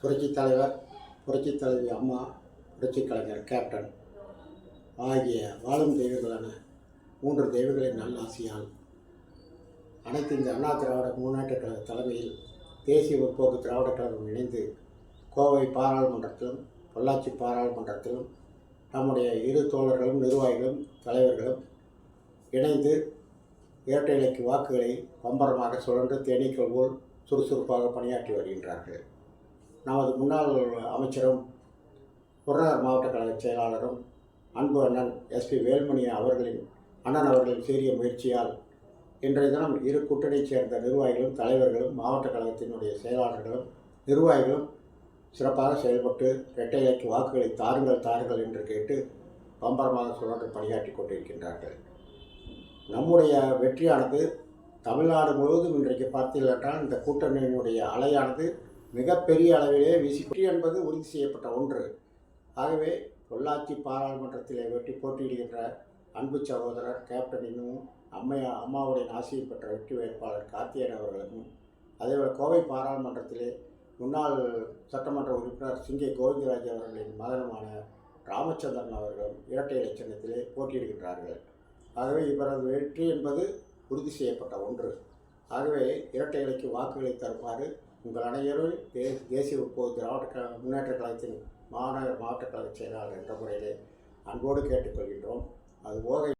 தலைவர் புரட்சித் தலைவி அம்மா புரட்சி கலைஞர் கேப்டன் ஆகிய வாழும் தெய்வங்களான மூன்று தெய்வங்களின் நல்லாசியால் அனைத்து இந்த அண்ணா திராவிட முன்னேற்ற கழக தலைமையில் தேசிய முற்போக்கு திராவிட கழகம் இணைந்து கோவை பாராளுமன்றத்திலும் பொள்ளாச்சி பாராளுமன்றத்திலும் நம்முடைய இரு தோழர்களும் நிர்வாகிகளும் தலைவர்களும் இணைந்து இரட்டை இலைக்கு வாக்குகளை பம்பரமாக சுழன்று தேனீக்கள் போல் சுறுசுறுப்பாக பணியாற்றி வருகின்றார்கள். நமது முன்னாள் அமைச்சரும் புறநகர் மாவட்ட கழக செயலாளரும் அன்பு அண்ணன் எஸ்பி வேல்மணி அவர்களின் அண்ணன் அவர்களின் சீரிய முயற்சியால் இன்றைய தினம் இரு கூட்டணியைச் சேர்ந்த நிர்வாகிகளும் தலைவர்களும் மாவட்ட கழகத்தினுடைய செயலாளர்களும் நிர்வாகிகளும் சிறப்பாக செயல்பட்டு இரட்டை இலைக்கு வாக்குகளை தாருங்கள் தாருங்கள் என்று கேட்டு பம்பரமாக சுழன்று பணியாற்றி கொண்டிருக்கின்றார்கள். நம்முடைய வெற்றியானது தமிழ்நாடு முழுவதும் இன்றைக்கு பார்த்தீர்கள் என்றால் இந்த கூட்டணியினுடைய அலையானது மிகப்பெரிய அளவிலே வீசி வெற்றி என்பது உறுதி செய்யப்பட்ட ஒன்று. ஆகவே பொள்ளாச்சி பாராளுமன்றத்திலே வெற்றி போட்டியிடுகின்ற அன்பு சகோதரர் கேப்டன் இன்னும் அம்மையா அம்மாவுடைய ஆசையை பெற்ற வெற்றி வேட்பாளர் கார்த்தியன் அவர்களுக்கும் அதேபோல் கோவை பாராளுமன்றத்திலே முன்னாள் சட்டமன்ற உறுப்பினர் சிங்கே கோவிந்தராஜ் அவர்களின் மகனுமான ராமச்சந்திரன் அவர்களும் இரட்டை இலை போட்டியிடுகின்றார்கள். ஆகவே இவரது வெற்றி என்பது உறுதி செய்யப்பட்ட ஒன்று. ஆகவே இரட்டை இலைக்கு வாக்குகளை தருமாறு உங்கள் அனைவரும் தே தேசிய முற்போக்கு திராவிட க முன்னேற்ற கழகத்தின் மாநகர மாவட்ட கழக செயலாளர் என்ற முறையிலே அன்போடு கேட்டுக்கொள்கின்றோம். அதுபோக